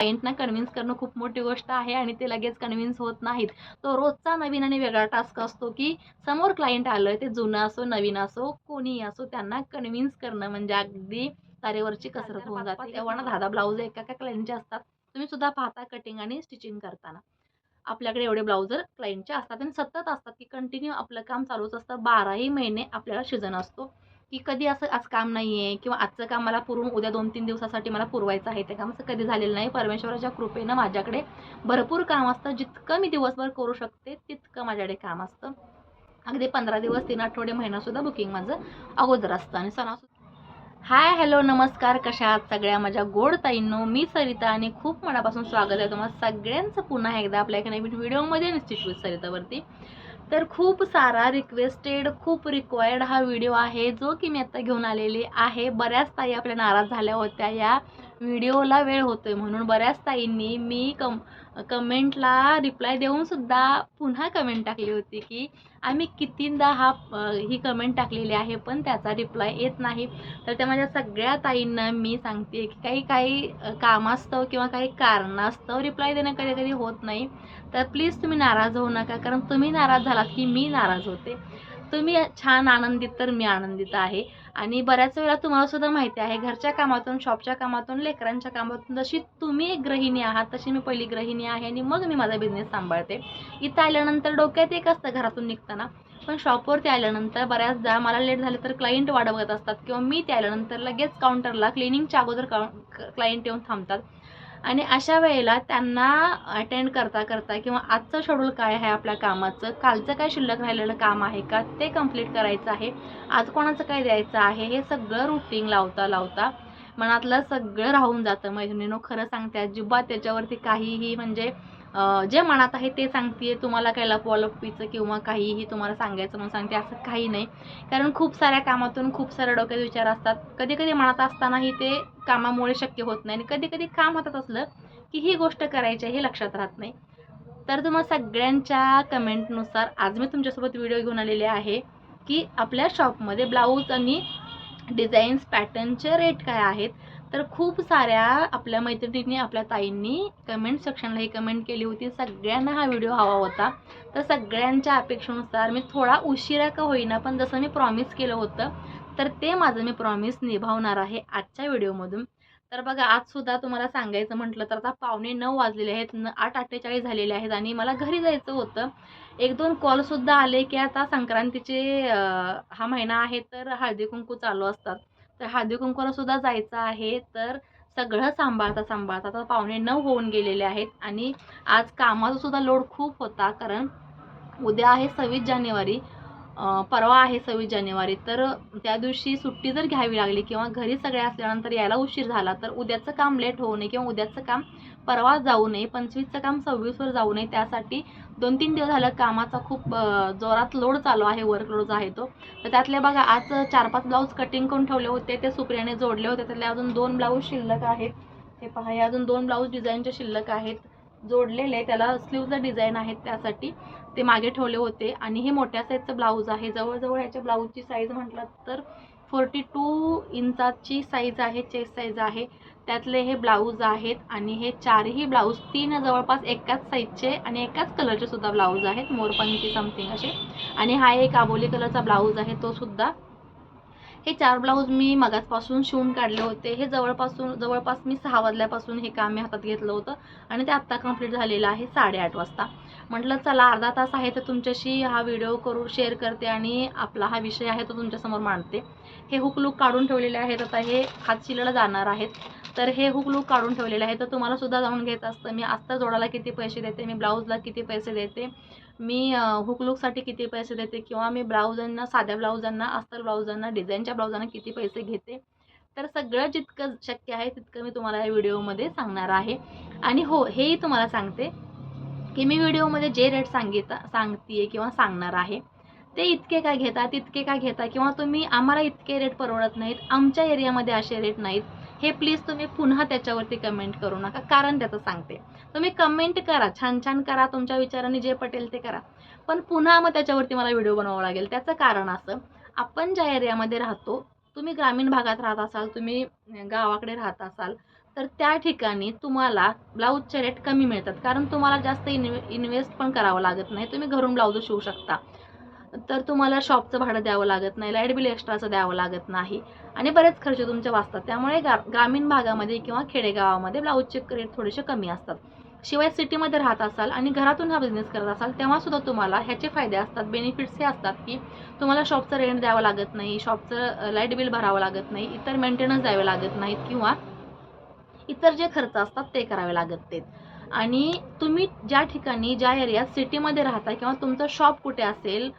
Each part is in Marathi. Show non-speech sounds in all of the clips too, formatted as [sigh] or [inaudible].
क्लायंटना कन्व्हिन्स करणं खूप मोठी गोष्ट आहे आणि ते लगेच कन्व्हिन्स होत नाहीत. तो रोजचा नवीन आणि वेगळा टास्क असतो की समोर क्लायंट आलं ते जुनं असो नवीन असो कोणीही असो त्यांना कन्व्हिन्स करणं म्हणजे अगदी तारेवरची कसरत होऊन जाते. तेव्हा ना दहा ब्लाऊज एका एका क्लायंटचे असतात तुम्ही सुद्धा पाहता कटिंग आणि स्टिचिंग करताना. आपल्याकडे एवढे ब्लाउजर क्लायंटचे असतात आणि सतत असतात की कंटिन्यू आपलं काम चालूच असतं बाराही महिने आपल्याला सीझन असतो. की कधी असं आज काम नाही आहे किंवा आजचं काम मला पुरून उद्या दोन तीन दिवसासाठी मला पुरवायचं आहे ते काम असं कधी झालेलं नाही. परमेश्वराच्या कृपेनं माझ्याकडे भरपूर काम असतं. जितकं मी दिवसभर करू शकते तितकं माझ्याकडे काम असतं. अगदी पंधरा दिवस तीन आठवडे महिनासुद्धा बुकिंग माझं अगोदर असतं आणि सणासुद्धा हाय हॅलो नमस्कार. कशा आहात सगळ्या? माझ्या गोड ताईंनो मी सरिता आणि खूप मनापासून स्वागत आहे तुम्हाला सगळ्यांचं पुन्हा एकदा आपल्या एका नवीन व्हिडिओमध्ये निश्चित सरितावरती. तर खूप सारा रिक्वेस्टेड खूप रिक्वायर्ड हा व्हिडिओ आहे जो की मी आता घेऊन आलेली आहे. बऱ्याच ताई आपल्या नाराज झाल्या होत्या. या व्हिडिओला वेळ होतोय म्हणून बऱ्याच ताईंनी मी कम कमेंटला रिप्लाय देऊन सुद्धा पुन्हा कमेंट टाकली होती की आम्ही कितींदा हा ही कमेंट टाकलेली आहे पण त्याचा रिप्लाय येत नाही. तर त्या माझ्या सगळ्या ताईंना मी सांगते की काही काही कामास्तव किंवा काही कारणास्तव रिप्लाय देणं कधी कधी होत नाही. तर प्लीज तुम्ही नाराज होऊ नका कारण तुम्ही नाराज झालात की मी नाराज होते. तुम्ही छान आनंदित तर मी आनंदित आहे. आणि बऱ्याच वेळा तुम्हाला सुद्धा माहिती आहे घरच्या कामातून शॉपच्या कामातून लेकरांच्या कामातून जशी तुम्ही एक गृहिणी आहात तशी मी पहिली गृहिणी आहे आणि मग मी माझा बिझनेस सांभाळते. इथं आल्यानंतर डोक्यात एक असतं घरातून निघताना. पण शॉपवरती आल्यानंतर बऱ्याचदा मला लेट झाले तर क्लायंट वाढवत असतात किंवा मी ते आल्यानंतर लगेच काउंटरला क्लिनिंगच्या अगोदर क्लायंट येऊन थांबतात. आणि अशा वेळेला त्यांना अटेंड करता करता किंवा आजचं शेड्यूल काय आहे आपल्या कामाचं? कालचं काय शिल्लक राहिलेलं काम आहे का? ते कंप्लीट करायचं आहे. आज कोणाचं काय द्यायचं आहे? हे सगळं रुटीन लावता लावता मनातलं सगळं राहून जातं. मैत्रिणीनो खरं सांगते अजिबात त्याच्यावरती काहीही म्हणजे जे मनात आहे ते सांगते तुम्हाला काही लपवालपीचं किंवा काहीही तुम्हाला सांगायचं म्हणून सांगते असं काही नाही. कारण खूप साऱ्या कामातून खूप साऱ्या डोक्यात विचार असतात. कधी कधी मनात असतानाही ते कामामुळे शक्य होत नाही. आणि कधी कधी काम हातात असलं की ही गोष्ट करायची आहे हे लक्षात राहत नाही. तर तुम्हाला सगळ्यांच्या कमेंटनुसार आज मी तुमच्यासोबत व्हिडिओ घेऊन आलेले आहे की आपल्या शॉपमध्ये ब्लाऊज आणि डिझाईन्स पॅटर्नचे रेट काय आहेत? तर खूप साऱ्या आपल्या मैत्रिणींनी आपल्या ताईंनी कमेंट सेक्शनला ही कमेंट केली होती. सगळ्यांना हा व्हिडिओ हवा होता. तर सगळ्यांच्या अपेक्षेनुसार मी थोडा उशिरा का होईना पण जसं मी प्रॉमिस केलं होतं तर ते माझं मी प्रॉमिस निभावणार आहे आजच्या व्हिडिओमधून तर बघा आज सुद्धा तुम्हाला सांगायचं म्हटलं तर आता पावणे नऊ वाजलेले आहेत न आठ अठ्ठेचाळीस झालेले आहेत आणि मला घरी जायचं होतं. एक दोन कॉलसुद्धा आले की आता संक्रांतीचे हा महिना आहे तर हळदी कुंकू चालू असतात. तर हळदी सुद्धा जायचं आहे. तर सगळं सांभाळता सांभाळता आता पाहुणे नऊ होऊन गेलेले आहेत आणि आज कामाचा सुद्धा लोड खूप होता. कारण उद्या आहे सव्वीस जानेवारी. परवा आहे सव्वीस जानेवारी. तर त्या दिवशी सुट्टी जर घ्यावी लागली किंवा घरी सगळे असल्यानंतर यायला उशीर झाला तर उद्याचं काम लेट होऊ नये किंवा उद्याचं काम परवा जाऊ नये पंचवीसचं काम सव्वीसवर जाऊ नये त्यासाठी दोन तीन दिवस झालं कामाचा खूप जोरात लोड चालू आहे वर्कलोड आहे तो. तर त्यातले बघा आज चार पाच ब्लाऊज कटिंग करून ठेवले होते ते सुप्रियाने जोडले होते. त्यातले अजून दोन ब्लाऊज शिल्लक आहेत. हे पहा हे अजून दोन ब्लाऊज डिझाईनचे शिल्लक आहेत. जोडलेले त्याला स्लीवचा डिझाईन आहेत त्यासाठी. ते मागे ठेवले होते. आणि हे मोठ्या साईजचं ब्लाऊज आहे. जवळजवळ याच्या ब्लाऊजची साईज म्हटलं तर फोर्टी टू इंचाची साईज आहे चेस्ट साईज आहे. त्यातले हे ब्लाऊज आहेत आणि हे चारही ब्लाऊज तीन जवळपास एकाच साईजचे आणि एकाच कलरचे सुद्धा ब्लाऊज आहेत मोरपंखी समथिंग असे. आणि हा एक आबोली कलरचा ब्लाऊज आहे तो सुद्धा हे चार ब्लाऊज मी मगाचपासून शिवून काढले होते. हे जवळपासून जवळपास मी सहा वाजल्यापासून हे काम मी हातात घेतलं होतं आणि ते आत्ता कंप्लीट झालेलं आहे साडेआठ वाजता. म्हटलं चला अर्धा तास आहे तर तुमच्याशी हा व्हिडिओ करू शेअर करते आणि आपला हा विषय आहे तो तुमच्यासमोर मांडते. हे हुकलूक काढून ठेवलेले आहेत. आता हे हातशिलाला जाणार आहेत. तर हे हुकलूक काढून ठेवलेले आहे तर तुम्हाला सुद्धा जाऊन घ्यायचं असतं. मी आस्ता जोडाला किती पैसे देते? मी ब्लाऊजला किती पैसे देते? मी हुकलुकसाठी किती पैसे देते किंवा मी ब्लाऊजांना साध्या ब्लाऊजांना अस्तर ब्लाऊजांना डिझाईनच्या ब्लाऊजांना किती पैसे घेते? तर सगळं जितकं शक्य आहे तितकं मी तुम्हाला या व्हिडिओमध्ये सांगणार आहे. आणि हो हेही तुम्हाला सांगते की मी व्हिडिओमध्ये जे रेट सांगित सांगते किंवा सांगणार आहे ते इतके का घेता तितके का घेता किंवा तुम्ही आम्हाला इतके रेट परवडत नाहीत आमच्या एरियामध्ये असे रेट नाहीत. हे प्लीज तुम्ही पुन्हा त्याच्यावरती कमेंट करू नका कारण त्याचं सांगते. तुम्ही कमेंट करा छान छान करा तुमच्या विचाराने जे पटेल ते करा. पण पुन्हा मग त्याच्यावरती मला व्हिडिओ बनवावा लागेल. त्याचं कारण असं आपण ज्या एरियामध्ये राहतो तुम्ही ग्रामीण भागात राहत असाल तुम्ही गावाकडे राहत असाल तर त्या ठिकाणी तुम्हाला ब्लाऊजचे रेट कमी मिळतात. कारण तुम्हाला जास्त इन्वे इन्व्हेस्ट पण करावं लागत नाही. तुम्ही घरून ब्लाऊज शिवू शकता. तर तुम्हाला शॉपचं भाडं द्यावं लागत नाही लाइट बिल एक्स्ट्राचं द्यावं लागत नाही. आणि बरेच खर्च तुमचे वाचतात. त्यामुळे गा ग्रामीण भागामध्ये किंवा खेडेगावामध्ये ब्लाऊजचे रेट थोडेसे कमी असतात. शिवाय सिटीमध्ये राहत असाल आणि घरातून हा बिझनेस करत असाल तेव्हासुद्धा तुम्हाला ह्याचे फायदे असतात बेनिफिट्स हे असतात की तुम्हाला शॉपचं रेंट द्यावं लागत नाही शॉपचं लाइट बिल भरावं लागत नाही इतर मेंटेनन्स द्यावे लागत नाहीत किंवा इतर जे खर्च असतात ते करावे लागत ते आणि तुम्ही ज्या ठिकाणी ज्या एरियात सिटीमध्ये राहता किंवा तुमचं शॉप कुठे असेल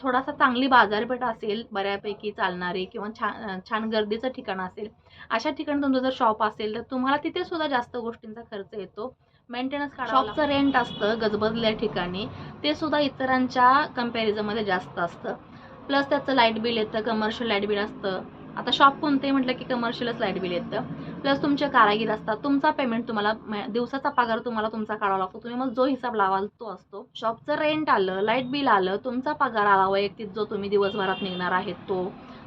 थोडासा चांगली बाजारपेठ असेल बऱ्यापैकी चालणारी किंवा छान छान गर्दीचं ठिकाण असेल अशा ठिकाणी तुमचं जर शॉप असेल तर तुम्हाला तिथे सुद्धा जास्त गोष्टींचा खर्च येतो. मेंटेनन्स शॉपचं रेंट असतं गजबजल्या ठिकाणी. ते सुद्धा इतरांच्या कम्पॅरिझनमध्ये जास्त असतं. प्लस त्याचं लाइट बिल येतं कमर्शियल लाइट बिल असतं. आता शॉप कोणतेही म्हटलं की कमर्शियलच लाइट बिल येतं. प्लस तुमचे कारागीर असतात तुमचा पेमेंट तुम्हाला दिवसाचा पगार तुम्हाला तुमचा काढावा लागतो. तुम्ही मग जो हिसाब लावाल तो असतो. शॉपचं रेंट आलं लाइट बिल आलं तुमचा पगार आला वैयक्तिक जो तुम्ही दिवसभरात निघणार आहे तो.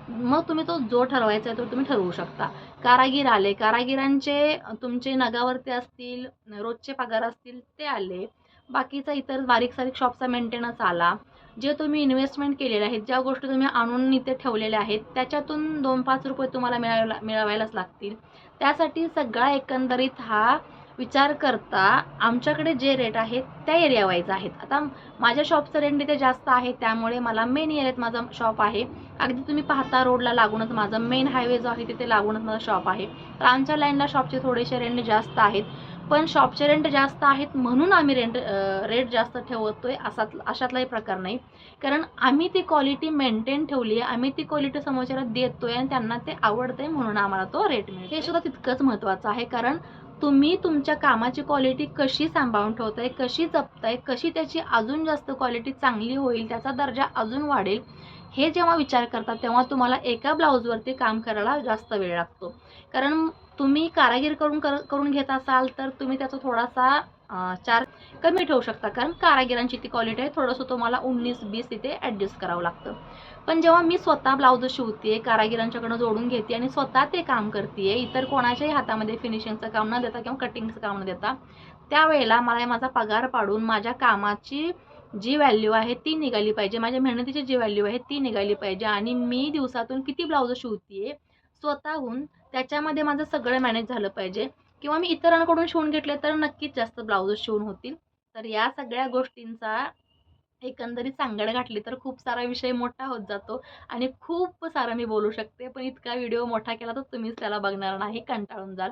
मग तुम्ही तो जो ठरवायचा आहे तो तुम्ही ठरवू शकता. कारागीर आले कारागिरांचे तुमचे नगावरती असतील रोजचे पगार असतील ते आले. बाकीचा इतर बारीक सारीक शॉपचा मेंटेनन्स आला. जे तुम्ही इन्व्हेस्टमेंट केलेले आहेत ज्या गोष्टी तुम्ही आणून इथे ठेवलेल्या आहेत त्याच्यातून दोन पाच रुपये तुम्हाला मिळायला मिळवायलाच लागतील. त्यासाठी सगळा एकंदरीत हा विचार करता आमच्याकडे जे रेट आहेत त्या एरिया वाईज आहेत. आता माझ्या शॉपचं रेंट इथे जास्त आहे त्यामुळे मला मेन एरियात माझं शॉप आहे. अगदी तुम्ही पाहता रोडला लागूनच माझं मेन हायवे जो आहे तिथे लागूनच माझं शॉप आहे. तर आमच्या लाईनला शॉपचे थोडेसे रेंट जास्त आहेत. पण शॉपचे रेंट जास्त आहेत म्हणून आम्ही रेंट रेट जास्त ठेवतोय असात अशातलाही प्रकार नाही. कारण आम्ही ती क्वालिटी मेंटेन ठेवली आहे आम्ही ती क्वालिटी समोरच्याला देतोय आणि त्यांना ते आवडतंय म्हणून आम्हाला तो रेट मिळतो हे सुद्धा तितकंच महत्त्वाचं आहे. कारण तुम्ही तुमच्या कामाची क्वालिटी कशी सांभाळून ठेवताय कशी जपताय कशी त्याची अजून जास्त क्वालिटी चांगली होईल त्याचा दर्जा अजून वाढेल हे जेव्हा विचार करता तेव्हा तुम्हाला एका ब्लाऊजवरती काम करायला जास्त वेळ लागतो. कारण तुम्ही कारागीर करून कर करून घेत असाल तर तुम्ही त्याचा थोडासा चार्ज कमी ठेवू शकता. कारण कारागिरांची ती क्वालिटी आहे थोडंसं तुम्हाला उन्नीस बीस तिथे ॲडजस्ट करावं लागतं. पण जेव्हा मी स्वतः ब्लाऊज शिवते कारागिरांच्याकडनं जोडून घेते आणि स्वतः ते काम करते इतर कोणाच्याही हातामध्ये फिनिशिंगचं काम न देता किंवा कटिंगचं काम न देता त्यावेळेला मला माझा पगार पाडून माझ्या कामाची जी व्हॅल्यू आहे ती निघाली पाहिजे. माझ्या मेहनतीची जी व्हॅल्यू आहे ती निघाली पाहिजे. आणि मी दिवसातून किती ब्लाऊज शिवते स्वतःहून त्याच्यामध्ये माझं सगळं मॅनेज झालं पाहिजे. किंवा मी इतरांकडून शिवून घेतले तर नक्कीच जास्त ब्लाऊज शिवून होतील. तर या सगळ्या गोष्टींचा एकंदरीत सांगड घातली तर खूप सारा विषय मोठा होत जातो आणि खूप सारा मी बोलू शकते. पण इतका व्हिडिओ मोठा केला तर तुम्हीच त्याला बघणार नाही कंटाळून जाल.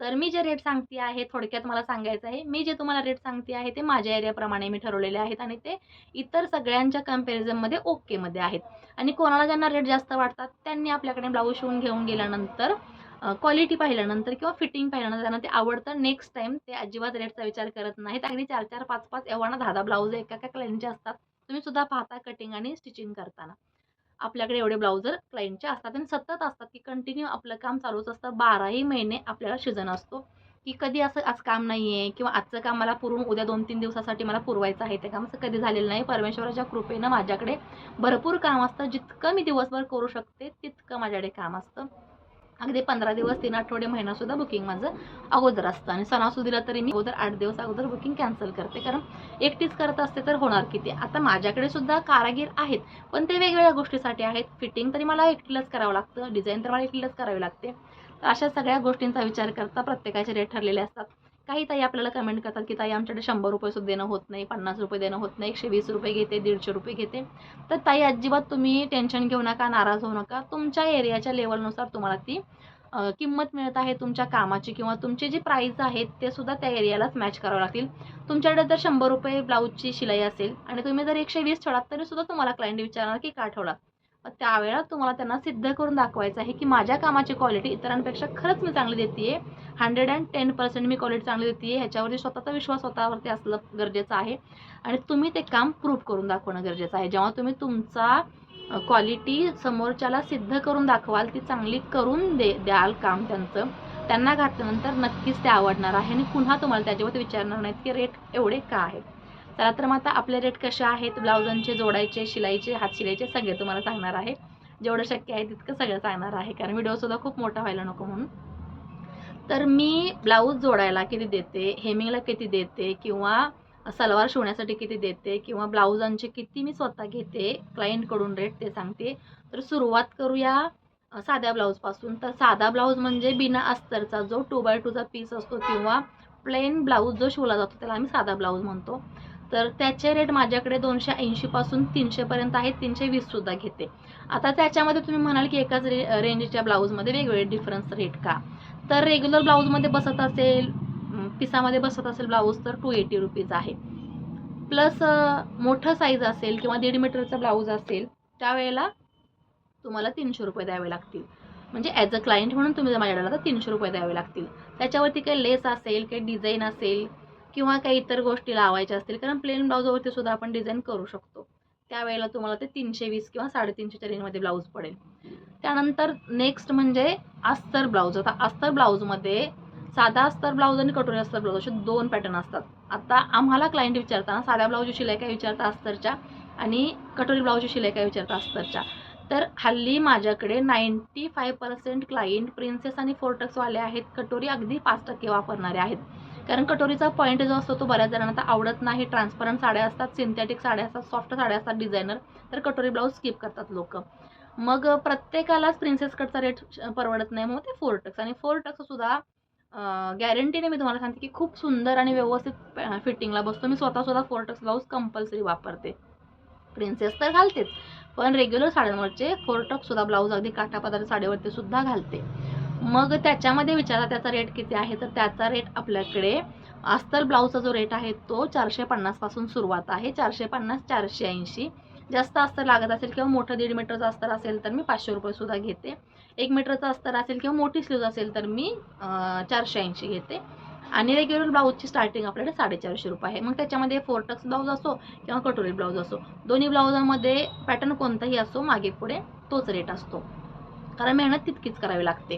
तर मी जे रेट सांगते आहे थोडक्यात मला सांगायचं आहे मी जे तुम्हाला रेट सांगते आहे ते माझ्या एरियाप्रमाणे मी ठरवलेले आहेत आणि ते इतर सगळ्यांच्या कम्पॅरिझनमध्ये ओकेमध्ये आहेत. आणि कोणाला ज्यांना रेट जास्त वाटतात त्यांनी आपल्याकडे ब्लाऊज शिवून घेऊन गेल्यानंतर क्वालिटी पाहिल्यानंतर किंवा फिटिंग पाहिल्यानंतर त्यांना ते आवडतं. नेक्स्ट टाइम ते अजिबात रेटचा विचार करत नाहीत. अगदी चार चार पाच पाच एव्हाना दहा दहा ब्लाऊज एका एका क्लायंटचे असतात. तुम्ही सुद्धा पाहता कटिंग आणि स्टिचिंग करताना. आपल्याकडे एवढे ब्लाउजर क्लायंटचे असतात आणि सतत असतात की कंटिन्यू आपलं काम चालूच असतं. बाराही महिने आपल्याला सीझन असतो. की कधी असं आज काम नाही आहे किंवा आजचं काम मला पुरवून उद्या दोन तीन दिवसासाठी मला पुरवायचं आहे. ते काम असं कधी झालेलं नाही. परमेश्वराच्या कृपेनं माझ्याकडे भरपूर काम असतं. जितकं मी दिवसभर करू शकते तितकं माझ्याकडे काम असतं. अगदी पंधरा दिवस तीन आठवडे महिनासुद्धा बुकिंग माझं अगोदर असतं. आणि सणासुदीला तरी मी अगोदर आठ दिवस अगोदर बुकिंग कॅन्सल करते. कारण एकटीच करत असते तर होणार किती? आता माझ्याकडे सुद्धा कारागीर आहेत पण ते वेगवेगळ्या गोष्टीसाठी आहेत. फिटिंग तरी मला एकटीलाच करावं लागतं डिझाईन तर मला एकटीलाच करावी लागते. तर अशा सगळ्या गोष्टींचा विचार करता प्रत्येकाचे रेट ठरलेले असतात. काही ताई आपल्याला कमेंट करतात की ताई आमच्याकडे शंभर रुपये सुद्धा देणं होत नाही पन्नास रुपये देणं होत नाही एकशे वीस रुपये घेते दीडशे रुपये घेते. तर ताई अजिबात तुम्ही टेन्शन घेऊ नका नाराज होऊ नका. तुमच्या एरियाच्या लेवलनुसार तुम्हाला ती किंमत मिळत आहे तुमच्या कामाची किंवा तुमचे जे प्राईस आहेत ते सुद्धा त्या एरियालाच मॅच करावं लागतील. तुमच्याकडे जर शंभर रुपये ब्लाऊजची शिलाई असेल आणि तुम्ही जर एकशे वीस ठेवलात तरी सुद्धा तुम्हाला क्लायंट विचारणार की का ठेवलात त्यावेळेला तुम्हाला त्यांना सिद्ध करून दाखवायचं आहे की माझ्या कामाची क्वालिटी इतरांपेक्षा खरंच मी चांगली देते हंड्रेड अँड टेन पर्सेंट मी क्वालिटी चांगली देते ह्याच्यावरती स्वतःचा विश्वास स्वतःवरती असलं गरजेचं आहे. आणि तुम्ही ते काम प्रूव्ह करून दाखवणं गरजेचं आहे. जेव्हा तुम्ही तुमचा क्वालिटी समोरच्याला सिद्ध करून दाखवाल ती चांगली करून दे द्याल काम त्यांचं त्यांना घातल्यानंतर नक्कीच ते आवडणार आहे. आणि पुन्हा तुम्हाला त्याच्यावरती विचारणार नाहीत की रेट एवढे का आहेत? चला तर मग आता आपले रेट कसे आहेत? ब्लाउजांचे जोडायचे शिलाईचे हात शिलाईचे सगळे तुम्हाला सांगणार आहे. जेवढं शक्य आहे तितकं सगळं सांगणार आहे कारण व्हिडिओसुद्धा खूप मोठा व्हायला नको म्हणून. तर मी ब्लाऊज जोडायला किती देते? हेमिंगला किती देते? किंवा सलवार शिवण्यासाठी किती देते? किंवा ब्लाऊजांचे किती मी स्वतः घेते? क्लायंटकडून रेट ते सांगते. तर सुरुवात करूया साध्या ब्लाऊजपासून तर साधा ब्लाऊज म्हणजे बिना अस्तरचा जो टू बाय टूचा पीस असतो किंवा प्लेन ब्लाऊज जो शिवला जातो त्याला आम्ही साधा ब्लाऊज म्हणतो. तर त्याचे रेट माझ्याकडे दोनशे ऐंशीपासून तीनशेपर्यंत आहेत तीनशे वीससुद्धा घेते. आता त्याच्यामध्ये तुम्ही म्हणाल की एकाच रे रेंजच्या ब्लाऊजमध्ये वेगवेगळे डिफरन्स रेट का? तर रेग्युलर ब्लाऊजमध्ये बसत असेल पिसामध्ये बसत असेल ब्लाऊज तर टू एटी रुपीज आहे. प्लस मोठं साईज असेल किंवा दीड मीटरचा ब्लाऊज असेल त्यावेळेला तुम्हाला तीनशे रुपये द्यावे लागतील. म्हणजे ॲज अ क्लायंट म्हणून तुम्ही जर माझ्याकडे तर तीनशे रुपये द्यावे लागतील. त्याच्यावरती काही लेस असेल काही डिझाईन असेल किंवा काही इतर गोष्टी लावायच्या असतील कारण प्लेन ब्लाऊजवरती सुद्धा आपण डिझाईन करू शकतो. त्यावेळेला तुम्हाला ते तीनशे वीस किंवा साडेतीनशेच्या रेंजमध्ये ब्लाऊज पडेल. त्यानंतर नेक्स्ट म्हणजे अस्तर ब्लाऊज आता अस्तर ब्लाऊजमध्ये साधा अस्तर ब्लाऊज आणि कटोरी अस्तर ब्लाऊज असे दोन पॅटर्न असतात. आता आम्हाला क्लायंट विचारताना साध्या ब्लाऊजची शिलाई काय विचारता अस्तरच्या आणि कटोरी ब्लाऊजची शिलाई काय विचारता अस्तरच्या? तर हल्ली माझ्याकडे ninety five percent client princess आणि फोर्टक्सवाले आहेत. कटोरी अगदी पाच टक्के वापरणारे आहेत. कारण कटोरीचा पॉईंट जो असतो तो बऱ्याच जणांना आता आवडत नाही. ट्रान्सपरंट साड्या असतात सिंथेटिक साड्या असतात सॉफ्ट साड्या असतात डिझायनर तर कटोरी ब्लाऊज स्किप करतात लोक. मग प्रत्येकालाच प्रिन्सेस कटचा रेट परवडत नाही. मग ते फोर टक्स आणि फोर टक्स सुद्धा गॅरंटीने मी तुम्हाला सांगते की खूप सुंदर आणि व्यवस्थित फिटिंगला बसतो. मी स्वतः सुद्धा फोर टक्स ब्लाऊज कंपल्सरी वापरते. प्रिन्सेस तर घालतेच. पण रेग्युलर साड्यांवरचे फोर सुद्धा ब्लाऊज अगदी काठापदार साडीवरती सुद्धा घालते. मग त्याच्यामध्ये विचारा त्याचा रेट किती आहे? तर त्याचा रेट आपल्याकडे अस्तर ब्लाऊजचा जो रेट आहे तो चारशे पन्नासपासून सुरुवात आहे. चारशे पन्नास चारशे ऐंशी. जास्त अस्तर लागत असेल किंवा मोठं दीड मीटरचं अस्तर असेल तर मी पाचशे रुपयेसुद्धा घेते. एक मीटरचं अस्तर असेल किंवा मोठी स्लीज असेल तर मी चारशे ऐंशी घेते. आणि रेग्युलर ब्लाऊजची स्टार्टिंग आपल्याकडे साडेचारशे रुपये आहे. मग त्याच्यामध्ये फोरटक्स ब्लाऊज असो किंवा कटोरी ब्लाऊज असो दोन्ही ब्लाऊजामध्ये पॅटर्न कोणताही असो मागे पुढे तोच रेट असतो. कारण मेहनत तितकीच करावी लागते.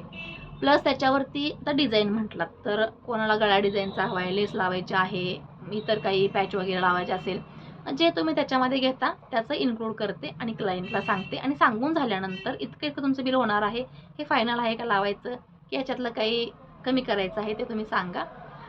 प्लस त्याच्यावरती आता डिझाईन म्हटलात तर कोणाला गळा डिझाईनचा हवा आहे लेस लावायची आहे इतर काही पॅच वगैरे लावायचे असेल जे तुम्ही त्याच्यामध्ये घेता त्याचं इन्क्लूड करते आणि क्लायंटला सांगते. आणि सांगून झाल्यानंतर इतकं इतकं तुमचं बिल होणार आहे हे फायनल आहे का लावायचं की याच्यातलं काही कमी करायचं आहे ते तुम्ही सांगा.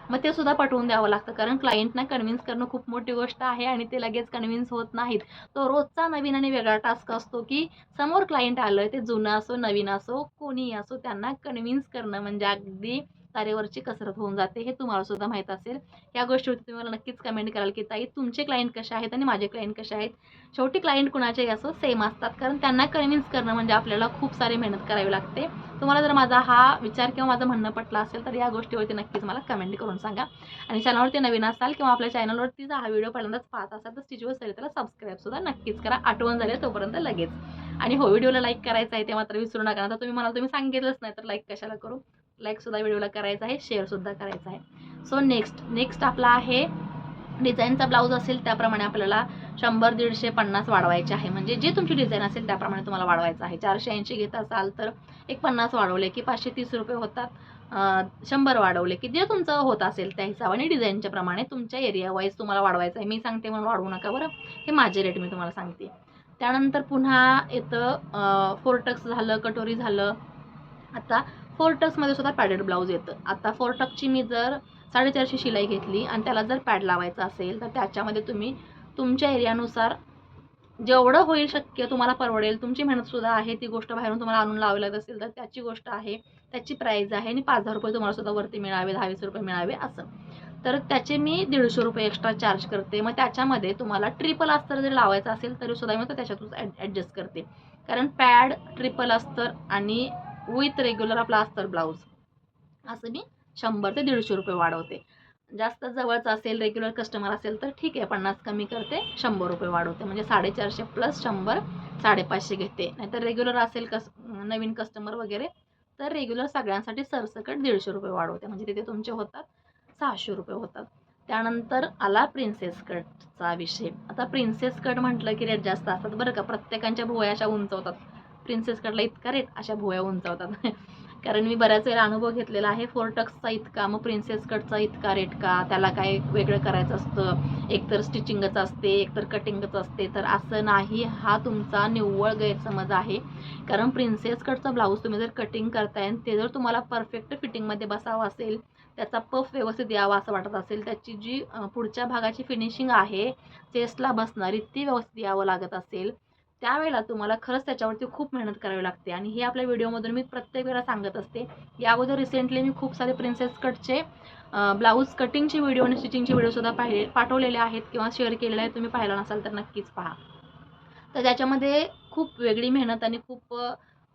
मग ते सुद्धा पटवून द्यावं लागतं. कारण क्लायंटना कन्व्हिन्स करणं खूप मोठी गोष्ट आहे आणि ते लगेच कन्व्हिन्स होत नाहीत. तो रोजचा नवीन आणि वेगळा टास्क असतो की समोर क्लायंट आलं ते जुनं असो नवीन असो कोणीही असो त्यांना कन्व्हिन्स करणं म्हणजे अगदी तारेवरची कसरत होऊन जाते हे तुम्हाला सुद्धा माहीत असेल. या गोष्टीवरती तुम्ही मला नक्कीच कमेंट कराल की ताई तुमचे क्लायंट कसे आहेत आणि माझे क्लायंट कसे आहेत? शेवटी क्लायंट कुणाचेही असो सेम असतात. कारण त्यांना कन्व्हिन्स करणं म्हणजे आपल्याला खूप सारी मेहनत करावी लागते. तुम्हाला जर माझा हा विचार किंवा माझं म्हणणं पटलं असेल तर या गोष्टीवरती नक्कीच मला कमेंट करून सांगा. आणि चॅनलवरती नवीन असाल किंवा आपल्या चॅनलवरती जर हा व्हिडिओ पहिल्यांदाच पाहत असाल तर स्टिचवर सरिताला सबस्क्राईबसुद्धा नक्कीच करा. आठवण झाली आहे तोपर्यंत लगेच. आणि हो व्हिडिओला लाईक करायचं आहे ते मात्र विसरू नका. आता तुम्ही मला तुम्ही सांगितलंच नाही तर लाईक कशाला करू? लाईकसुद्धा व्हिडिओला करायचा आहे शेअरसुद्धा करायचा आहे. सो नेक्स्ट नेक्स्ट आपला आहे डिझाईनचा ब्लाऊज असेल त्याप्रमाणे आपल्याला शंभर दीडशे पन्नास वाढवायचे आहे. म्हणजे जे तुमची डिझाईन असेल त्याप्रमाणे तुम्हाला वाढवायचं आहे. चारशे ऐंशी घेत असाल तर एक पन्नास वाढवले की पाचशे तीस रुपये होतात. शंभर वाढवले की जे तुमचं होत असेल त्या हिशोबाने डिझाईनच्या प्रमाणे तुमच्या एरिया वाईज तुम्हाला वाढवायचं आहे. मी सांगते म्हणून वाढवू नका बरं. हे माझे रेट मी तुम्हाला सांगते. त्यानंतर पुन्हा येतं फोरटक्स झालं कटोरी झालं. आता फोरटक्समध्ये सुद्धा पॅडेड ब्लाऊज येतं. आता फोरटक्सची मी जर साडेचारशे शिलाई घेतली आणि त्याला जर पॅड लावायचं असेल तर त्याच्यामध्ये तुम्ही तुमच्या एरियानुसार जेवढं होईल शक्य तुम्हाला परवडेल तुमची मेहनतसुद्धा आहे ती गोष्ट बाहेरून तुम्हाला आणून लावावी लागत असेल तर त्याची गोष्ट आहे त्याची प्राईज आहे आणि पाच हजार रुपये तुम्हाला सुद्धा वरती मिळावे दहावीस रुपये मिळावे असं. तर त्याचे मी दीडशे रुपये एक्स्ट्रा चार्ज करते. मग त्याच्यामध्ये तुम्हाला ट्रिपल अस्तर जरी लावायचं असेल तरी सुद्धा मी तो त्याच्यातून ॲडजस्ट करते. कारण पॅड ट्रिपल अस्तर आणि विथ रेग्युलर आपला अस्तर ब्लाऊज असं मी शंभर ते दीडशे रुपये वाढवते. जास्त जवळचं असेल रेग्युलर कस्टमर असेल तर ठीक आहे पन्नास कमी करते शंभर रुपये वाढवते. म्हणजे साडेचारशे प्लस शंभर साडेपाचशे घेते. नाहीतर रेग्युलर असेल कस नवीन कस्टमर वगैरे तर रेग्युलर सगळ्यांसाठी सरसकट दीडशे रुपये वाढवते. म्हणजे तिथे तुमचे होतात सहाशे रुपये होतात. त्यानंतर आला प्रिन्सेस कटचा विषय. आता प्रिन्सेस कट म्हटलं की रेट जास्त असतात बरं का? प्रत्येकांच्या भुवया अशा उंचवतात. प्रिन्सेस कटला इतका रेट अशा भुवया उंचावतात. [laughs] कारण मी बऱ्याच वेळेला अनुभव घेतलेला आहे फोर टक्सचा इतका मग प्रिन्सेस कटचा इतका रेट का? त्याला काय वेगळं करायचं असतं? एकतर स्टिचिंगच असते एकतर कटिंगच असते. तर असं नाही हा तुमचा निव्वळ गैरसमज आहे. कारण प्रिन्सेस कटचा ब्लाऊज तुम्ही जर कटिंग करताय ते जर तुम्हाला परफेक्ट फिटिंगमध्ये बसावं असेल त्याचा पफ व्यवस्थित यावा असं वाटत असेल त्याची जी पुढच्या भागाची फिनिशिंग आहे चेस्टला बसणारी ती व्यवस्थित यावं लागत असेल. त्यावेळेला तुम्हाला खरंच त्याच्यावरती खूप मेहनत करावी लागते. आणि हे आपल्या व्हिडिओमधून मी प्रत्येक वेळेला सांगत असते. या अगोदर रिसेंटली मी खूप सारे प्रिन्सेस कटचे ब्लाऊज कटिंगचे व्हिडिओ आणि स्टिचिंगचे व्हिडिओसुद्धा पाहिले पाठवलेले आहेत किंवा शेअर केलेले आहेत. तुम्ही पाहिला नसाल तर नक्कीच पहा. तर त्याच्यामध्ये खूप वेगळी मेहनत आणि खूप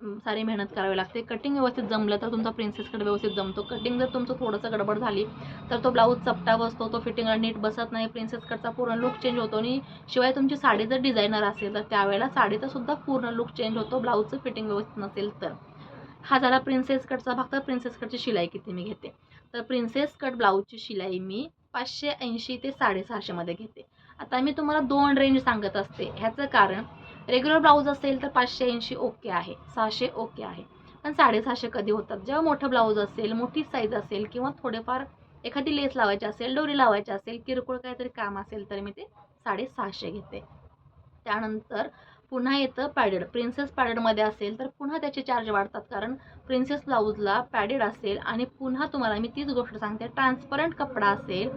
सारी मेहनत करावी लागते. कटिंग व्यवस्थित जमलं तर तुमचा प्रिन्सेस कट व्यवस्थित जमतो. कटिंग जर तुमचं थोडंसं गडबड झाली तर तो ब्लाऊज चपटा बसतो तो फिटिंगला नीट बसत नाही प्रिन्सेस कटचा पूर्ण लुक चेंज होतो. आणि शिवाय तुमची साडी जर डिझायनर असेल तर त्यावेळेला साडीचा सुद्धा पूर्ण लुक चेंज होतो ब्लाऊजचं फिटिंग व्यवस्थित नसेल तर. हा झाला प्रिन्सेस कटचा भाग तर प्रिन्सेस कटची शिलाई किती मी घेते. तर प्रिन्सेस कट ब्लाऊजची शिलाई मी पाचशे ऐंशी ते साडेसहाशेमध्ये घेते. आता मी तुम्हाला दोन रेंज सांगत असते. ह्याचं कारण रेग्युलर ब्लाऊज असेल तर पाचशे ऐंशी ओके आहे सहाशे ओके आहे. पण साडेसहाशे कधी होतात? जेव्हा मोठं ब्लाऊज असेल मोठी साईज असेल किंवा थोडेफार एखादी लेस लावायची असेल डोरी लावायची असेल किरकोळ काहीतरी काम असेल तर मी ते साडेसहाशे घेते. त्यानंतर पुन्हा येतं पॅडेड प्रिन्सेस पॅडेडमध्ये असेल तर पुन्हा त्याचे चार्ज वाढतात. कारण प्रिन्सेस ब्लाऊजला पॅडेड असेल आणि पुन्हा तुम्हाला मी तीच गोष्ट सांगते. ट्रान्सपरंट कपडा असेल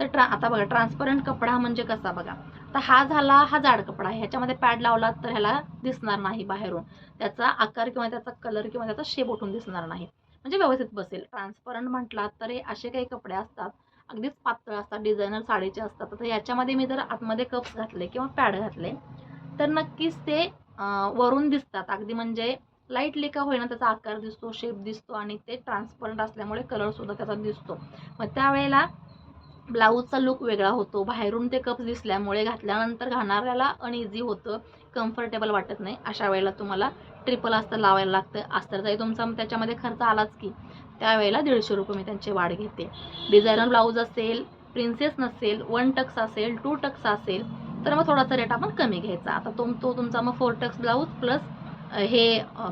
तर ट्रा आता बघा ट्रान्सपरंट कपडा म्हणजे कसा बघा? तर हा झाला हा जाड कपडा आहे. ह्याच्यामध्ये पॅड लावला तर ह्याला दिसणार नाही बाहेरून. त्याचा आकार किंवा त्याचा कलर किंवा त्याचा शेप उठून दिसणार नाही. म्हणजे व्यवस्थित बसेल. ट्रान्सपरंट म्हटला तर हे असे काही कपडे असतात अगदीच पातळ असतात डिझायनर साडीचे असतात. तर याच्यामध्ये मी जर आतमध्ये कप्स घातले किंवा पॅड घातले तर नक्कीच ते वरून दिसतात. अगदी म्हणजे लाईटली का होईना त्याचा आकार दिसतो शेप दिसतो आणि ते ट्रान्सपरंट असल्यामुळे कलरसुद्धा त्याचा दिसतो. मग त्यावेळेला ब्लाऊजचा लुक वेगळा होतो. बाहेरून ते कप्स दिसल्यामुळे घातल्यानंतर घालणाऱ्याला अनइझी होतं कम्फर्टेबल वाटत नाही. अशा वेळेला तुम्हाला ट्रिपल अस्तर लावायला लागतं. अस्तरचाही तुमचा त्याच्यामध्ये खर्च आलाच की त्यावेळेला दीडशे रुपये मी त्यांचे वाढ घेते. डिझायनर ब्लाऊज असेल प्रिन्सेस नसेल वन टक्स असेल टू टक्स असेल तर मग थोडासा रेट आपण कमी घ्यायचा. आता तुम तो तुमचा मग फोर टक्स ब्लाऊज प्लस हे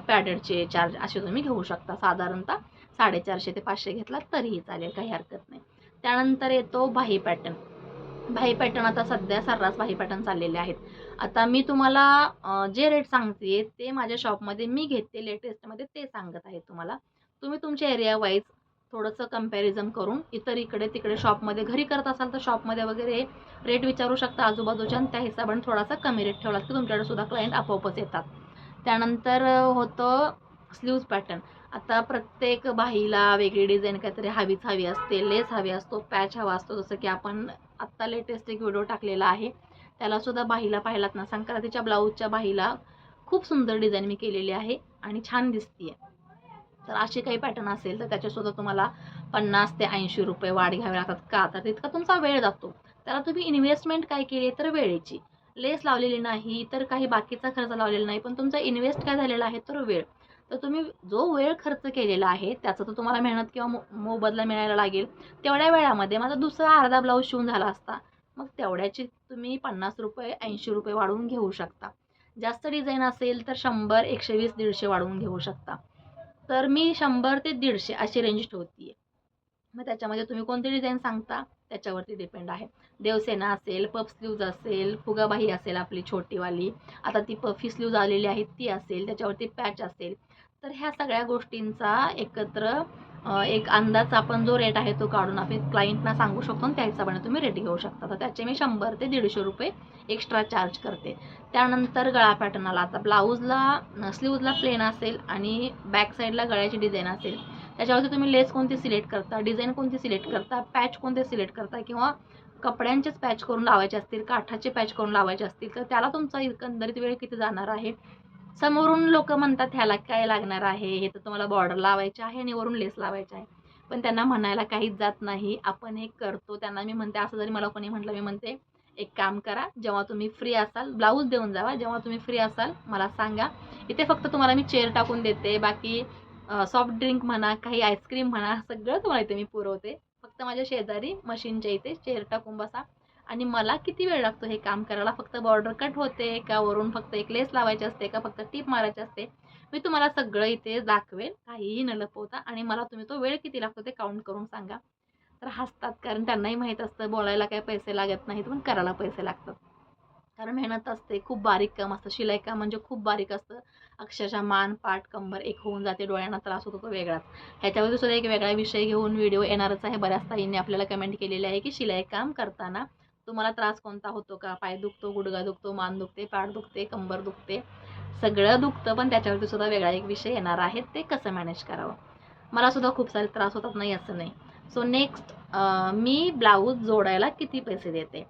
पॅडेडचे चार्ज असे तुम्ही घेऊ शकता. साधारणतः साडेचारशे ते पाचशे घेतला तरीही चालेल काही हरकत नाही. त्यानंतर येतो भाई पॅटर्न भाई पॅटर्न आता सध्या सर्रास भाई पॅटर्न चाललेले आहेत. आता मी तुम्हाला जे रेट सांगते ते माझ्या शॉपमध्ये मी घेते लेटेस्टमध्ये ते सांगत आहे तुम्हाला. तुम्ही तुमच्या एरिया वाईज थोडंसं कंपॅरिझन करून इतर इकडे तिकडे शॉपमध्ये घरी करत असाल तर शॉपमध्ये वगैरे रेट विचारू शकता आजूबाजूच्या आणि त्या हिशोबाने थोडासा कमी रेट ठेवला की तुमच्याकडे सुद्धा क्लायंट आपोआपच येतात. त्यानंतर होतं स्लीव्ज पॅटर्न आता प्रत्येक बाहीला वेगळी डिझाईन काहीतरी हवीच हवी असते लेस हवी असतो पॅच हवा असतो. जसं की आपण आत्ता लेटेस्ट एक व्हिडिओ टाकलेला आहे. त्यालासुद्धा बाहीला पाहिलात ना? संक्रांतीच्या ब्लाऊजच्या बाहीला खूप सुंदर डिझाईन मी केलेली आहे आणि छान दिसते आहे तर असे काही पॅटर्न असेल तर त्याच्यासुद्धा तुम्हाला पन्नास ते ऐंशी रुपये वाढ घ्यावे लागतात. का? तर तितका तुमचा वेळ जातो. त्याला तुम्ही इन्व्हेस्टमेंट काय केली तर वेळेची. लेस लावलेली नाही तर काही बाकीचा खर्च लावलेला नाही पण तुमचा इन्व्हेस्ट काय झालेला आहे तर वेळ. तर तुम्ही जो वेळ खर्च केलेला आहे त्याचा तर तुम्हाला मेहनत किंवा मो मोबदला मिळायला लागेल. तेवढ्या वेळामध्ये माझा दुसरा अर्धा ब्लाऊज शिवून झाला असता. मग तेवढ्याची तुम्ही पन्नास रुपये ऐंशी रुपये वाढवून घेऊ शकता. जास्त डिझाईन असेल तर शंभर एकशे वीस दीडशे वाढवून घेऊ शकता. तर मी शंभर ते दीडशे अशी रेंज ठेवते मग त्याच्यामध्ये तुम्ही कोणती डिझाईन सांगता? त्याच्यावरती डिपेंड आहे. देवसेना असेल पफ स्लीव्ज असेल फुगाबाही असेल आपली छोटीवाली. आता ती पफी स्लीव्ज आलेली आहे ती असेल त्याच्यावरती पॅच असेल. तर ह्या सगळ्या गोष्टींचा एकत्र एक अंदाज आपण जो रेट आहे तो काढून आपण क्लायंटना सांगू शकतो आणि त्या हिशोबाने तुम्ही रेट घेऊ शकता. तर त्याचे मी शंभर ते दीडशे रुपये एक्स्ट्रा चार्ज करते. त्यानंतर गळा पॅटर्न आला. आता ब्लाऊजला स्लीवजला प्लेन असेल आणि बॅक साईडला गळ्याची डिझाईन असेल. त्याच्यावरती तुम्ही लेस कोणती सिलेक्ट करता डिझाईन कोणती सिलेक्ट करता पॅच कोणते सिलेक्ट करता किंवा कपड्यांचेच पॅच करून लावायचे असतील काठाचे पॅच करून लावायचे असतील तर त्याला तुमचा एकंदरीत वेळ किती जाणार आहे? समोरून लोक म्हणतात ह्याला काय लागणार आहे? हे तर तुम्हाला बॉर्डर लावायचे आहे आणि वरून लेस लावायचे आहे. पण त्यांना म्हणायला काहीच जात नाही. आपण हे करतो. त्यांना मी म्हणते असं जरी मला कोणी म्हटलं मी म्हणते एक काम करा. जेव्हा तुम्ही फ्री असाल ब्लाऊज देऊन जावा. जेव्हा तुम्ही फ्री असाल मला सांगा. इथे फक्त तुम्हाला मी चेअर टाकून देते. बाकी सॉफ्ट ड्रिंक म्हणा काही आईस्क्रीम म्हणा सगळं तुम्हाला इथे मी पुरवते. फक्त माझ्या शेजारी मशीनच्या इथे चेअर टाकून बसा. आणि मला किती वेळ लागतो हे काम करायला? फक्त बॉर्डर कट होते का वरून फक्त एक लेस लावायची असते का फक्त टीप मारायची असते? मी तुम्हाला सगळं इथे दाखवेल काहीही न लपवता आणि मला तुम्ही तो वेळ किती लागतो ते काउंट करून सांगा. तर हसतात कारण त्यांनाही माहीत असतं बोलायला काही पैसे लागत नाहीत पण करायला पैसे लागतात. कारण मेहनत असते खूप बारीक काम असतं. शिलाई काम म्हणजे खूप बारीक असतं. अक्षरशः मान पाठ कंबर एक होऊन जाते डोळ्यांना त्रास होतो तो वेगळाच. ह्याच्यावर सुद्धा एक वेगळा विषय घेऊन व्हिडिओ येणारच आहे. बऱ्याच ताईंनी आपल्याला कमेंट केलेले आहे की शिलाई काम करताना तुम्हाला त्रास कोणता होतो का? पाय दुखतो गुडगा दुखतो मान दुखते पाठ दुखते कंबर दुखते सगळं दुखतं पण त्याच्यावरती सुद्धा वेगळा एक विषय येणार आहे. ते कसं मॅनेज करावं? मला सुद्धा खूप सारे त्रास होतात नाही असं नाही. सो नेक्स्ट मी ब्लाऊज जोडायला किती पैसे देते?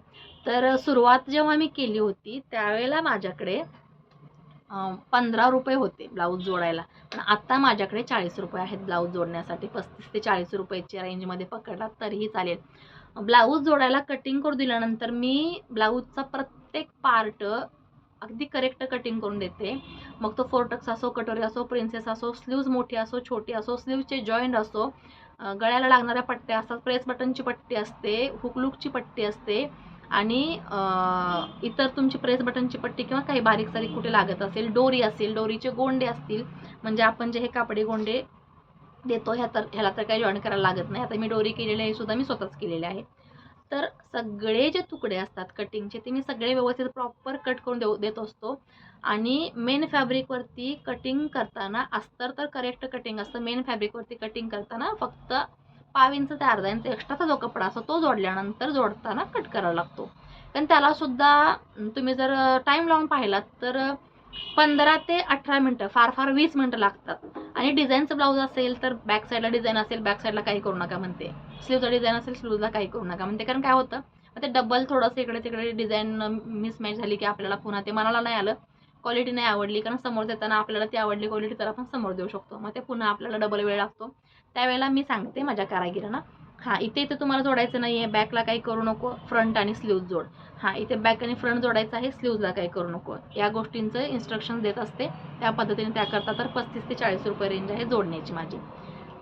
तर सुरुवात जेव्हा मी केली होती त्यावेळेला माझ्याकडे पंधरा रुपये होते ब्लाऊज जोडायला. पण आत्ता माझ्याकडे चाळीस रुपये आहेत ब्लाऊज जोडण्यासाठी. पस्तीस ते चाळीस रुपयाच्या रेंजमध्ये पकडलात तरीही चालेल. ब्लाऊज जोडायला कटिंग करून दिल्यानंतर मी ब्लाऊजचा प्रत्येक पार्ट अगदी करेक्ट कटिंग करून देते. मग तो फोर्टक्स असो कटोरी असो प्रिन्सेस असो स्लीव्ज मोठी असो छोटी असो स्लीवचे जॉईंट असो गळ्याला लागणाऱ्या पट्ट्या असतात प्रेस बटनची पट्टी असते हुकलूकची पट्टी असते आणि इतर तुमची प्रेस बटनची पट्टी किंवा काही बारीक सारीक कुठे लागत असेल डोरी असेल डोरीचे गोंडे असतील म्हणजे आपण जे हे कापडी गोंडे देतो. ह्या तर ह्याला तर काही जॉईन करायला लागत नाही. आता मी डोरी केलेली आहे सुद्धा मी स्वतःच केलेले आहे. तर सगळे जे तुकडे असतात कटिंगचे ते मी सगळे व्यवस्थित प्रॉपर कट करून देऊ देत असतो. आणि मेन फॅब्रिकवरती कटिंग करताना अस्तर तर करेक्ट कटिंग असतं. मेन फॅब्रिकवरती कटिंग करताना फक्त पाव इंच ते अर्धा इंच एक्स्ट्राचा जो कपडा असतो तो जोडल्यानंतर जोडताना कट करावा लागतो. कारण त्यालासुद्धा तुम्ही जर टाईम लावून पाहिलात तर पंधरा ते अठरा मिनटं फार फार वीस मिनटं लागतात. आणि डिझाईनचं ब्लाऊज असेल तर बॅक साईडला डिझाईन असेल बॅक साईडला काही करू नका म्हणते. स्लीवचा डिझाईन असेल स्लीवला काही करू नका म्हणते. कारण काय होतं ते डबल थोडंसं इकडे तिकडे डिझाईन मिसमॅच झाली की आपल्याला पुन्हा ते मनाला नाही आलं क्वालिटी नाही आवडली. कारण समोर देताना आपल्याला ती आवडली क्वालिटी तर आपण समोर देऊ शकतो. मग ते पुन्हा आपल्याला डबल वेळ लागतो. त्यावेळेला मी सांगते माझ्या कारागिरांना हां इथे इथे तुम्हाला जोडायचं नाही आहे बॅकला काही करू नको. फ्रंट आणि स्लीव्ज जोड. हां इथे बॅक आणि फ्रंट जोडायचं आहे. स्लीव्जला काही करू नको. या गोष्टींचं इन्स्ट्रक्शन देत असते. त्या पद्धतीने त्याकरता तर पस्तीस ते चाळीस रुपये रेंज आहे जोडण्याची माझी.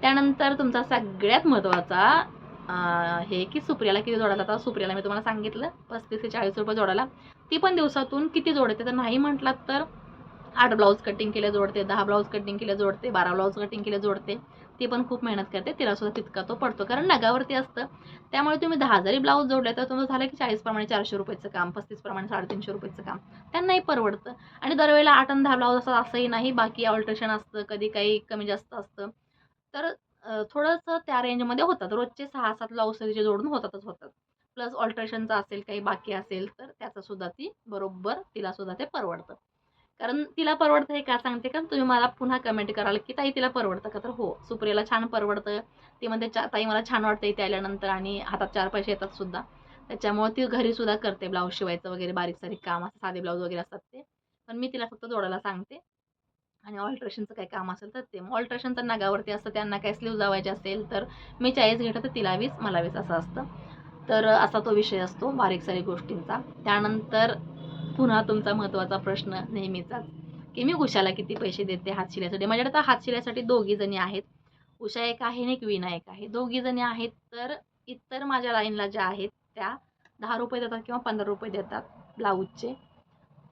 त्यानंतर तुमचा सगळ्यात महत्त्वाचा हे की सुप्रियाला किती जोडायला जातात. सुप्रियाला मी तुम्हाला सांगितलं. पस्तीस ते चाळीस रुपये जोडायला. ती पण दिवसातून किती जोडते तर नाही म्हटलात तर आठ ब्लाऊज कटिंग केले जोडते दहा ब्लाऊज कटिंग केले जोडते बारा ब्लाऊज कटिंग केले जोडते. ती पण खूप मेहनत करते तिलासुद्धा तितका तो पडतो. कारण नगावरती असतं. त्यामुळे तुम्ही दहा जरी ब्लाऊज जोडले तर तुमचं झालं की चाळीसप्रमाणे चारशे रुपयाचं काम पस्तीसप्रमाणे साडेतीनशे रुपयाचं काम. त्यांनाही परवडतं. आणि दरवेळेला आठ आणि दहा ब्लाऊज असतात असंही नाही बाकी ऑल्ट्रेशन असतं कधी काही कमी जास्त असतं. तर थोडंसं त्या रेंजमध्ये होतात. रोजचे सहा सात ब्लाऊज जे जोडून होतातच होतात. प्लस ऑल्ट्रेशनचं असेल काही बाकी असेल तर त्याचंसुद्धा ती बरोबर तिलासुद्धा ते परवडतं. कारण तिला परवडतं हे का सांगते का? तुम्ही मला पुन्हा कमेंट कराल की ताई तिला परवडतं का? तर हो सुप्रियाला छान परवडतं. ती म्हणते चा ताई मला छान वाटतं इथे आल्यानंतर आणि हातात चार पैसे येतात सुद्धा. त्याच्यामुळे ती घरीसुद्धा करते ब्लाऊज शिवायचं वगैरे बारीक सारीक काम असं साधे ब्लाऊज वगैरे असतात ते. पण मी तिला फक्त जोडायला सांगते. आणि ऑल्ट्रेशनचं काही काम असेल तर ते. ऑल्ट्रेशन तर नागावरती असतं त्यांना काही स्लीव जावायचे असेल तर मी चाळीस घेतं तर तिला वीस मला वीस असं असतं. तर असा तो विषय असतो बारीक सारीक गोष्टींचा. त्यानंतर पुन्हा तुमचा महत्त्वाचा प्रश्न नेहमीचाच. की मी उषाला किती पैसे देते हात हातशिल्यासाठी माझ्याकडे आता हातशिल्यासाठी दोघी जणी आहेत. उषा एक आहे आणि एक विना एक आहे. दोघी जणी आहेत तर इतर माझ्या लाईनला ज्या आहेत त्या दहा रुपये देतात किंवा पंधरा रुपये देतात ब्लाऊजचे.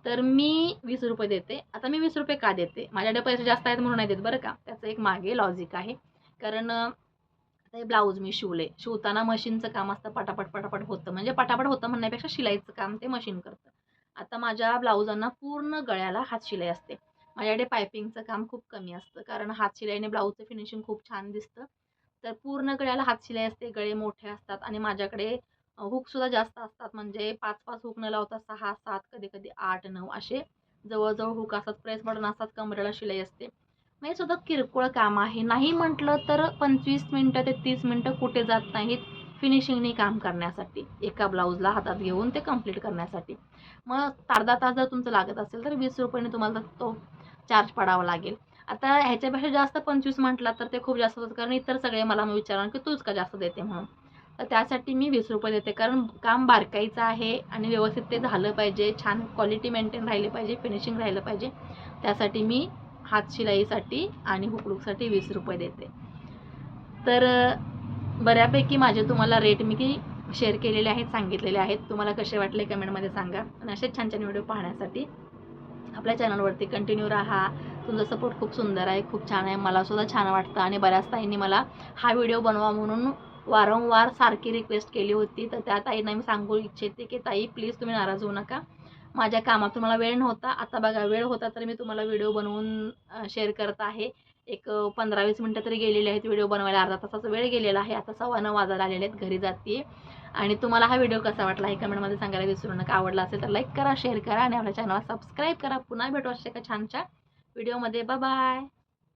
तर मी वीस रुपये देते. आता मी वीस रुपये का देते? माझ्याकडे पैसे जास्त आहेत म्हणून नाही देत बरं का? त्याचं एक मागे लॉजिक आहे. कारण ते ब्लाऊज मी शिवले. शिवताना मशीनचं काम असतं पटापट पटापट होतं. म्हणजे पटापट होतं म्हणण्यापेक्षा शिलाईचं काम ते मशीन करतं. आता माझ्या ब्लाऊजांना पूर्ण गळ्याला हातशिलाई असते. माझ्याकडे पायपिंगचं काम खूप कमी असतं कारण हातशिलाईने ब्लाऊजचं फिनिशिंग खूप छान दिसतं. तर पूर्ण गळ्याला हातशिलाई असते गळे मोठे असतात आणि माझ्याकडे हुकसुद्धा जास्त असतात. म्हणजे पाच पाच हुक न लावता सहा सात कधी कधी आठ नऊ असे जवळजवळ हुक असतात. प्रेस बटन असतात कमरेला शिलाई असते. म्हणजे सुद्धा किरकोळ काम आहे. नाही म्हटलं तर पंचवीस मिनटं ते तीस मिनटं कुठे जात नाहीत. फिनिशिंगने काम करण्यासाठी एका ब्लाऊजला हातात घेऊन ते कंप्लीट करण्यासाठी. मग अर्धा तास जर तुमचं लागत असेल तर वीस रुपयाने तुम्हाला तो चार्ज पडावा लागेल. आता ह्याच्यापेक्षा जास्त पंचवीस म्हटला तर ते खूप जास्त होतं कारण इतर सगळे मला विचारणार की तूच का जास्त देते म्हणून. तर त्यासाठी मी वीस रुपये देते कारण काम बारकाईचं आहे आणि व्यवस्थित ते झालं पाहिजे छान क्वालिटी मेंटेन राहिली पाहिजे फिनिशिंग राहिलं पाहिजे. त्यासाठी मी हातशिलाईसाठी आणि हुकलूकसाठी वीस रुपये देते. तर बऱ्यापैकी माझे तुम्हाला रेट मी की शेअर केलेले आहेत सांगितलेले आहेत. तुम्हाला कसे वाटले कमेंटमध्ये सांगा. आणि असेच छान छान व्हिडिओ पाहण्यासाठी आपल्या चॅनलवरती कंटिन्यू राहा. तुमचा सपोर्ट खूप सुंदर आहे खूप छान आहे. मला सुद्धा छान वाटतं. आणि बऱ्याच ताईंनी मला हा व्हिडिओ बनवा म्हणून वारंवार सारखी रिक्वेस्ट केली होती. तर त्या ताईंना मी सांगू इच्छिते की ताई प्लीज तुम्ही नाराज होऊ नका. माझ्या कामात तुम्हाला वेळ नव्हता. आता बघा वेळ होता तर मी तुम्हाला व्हिडिओ बनवून शेअर करत आहे. एक पंधरा वीस मिनटं तरी गेलेली आहेत व्हिडिओ बनवायला. अर्धा तासाचा वेळ गेलेला आहे. आता सव्वा नऊ वाजायला आलेले आहेत. घरी जाते आणि तुम्हाला हा व्हिडिओ कसा वाटला हे कमेंटमध्ये सांगायला विसरू नका. आवडला असेल तर लाईक करा शेअर करा आणि आपल्या चॅनलला सबस्क्राईब करा. पुन्हा भेटू अशा एका छानच्या व्हिडिओमध्ये. बाय.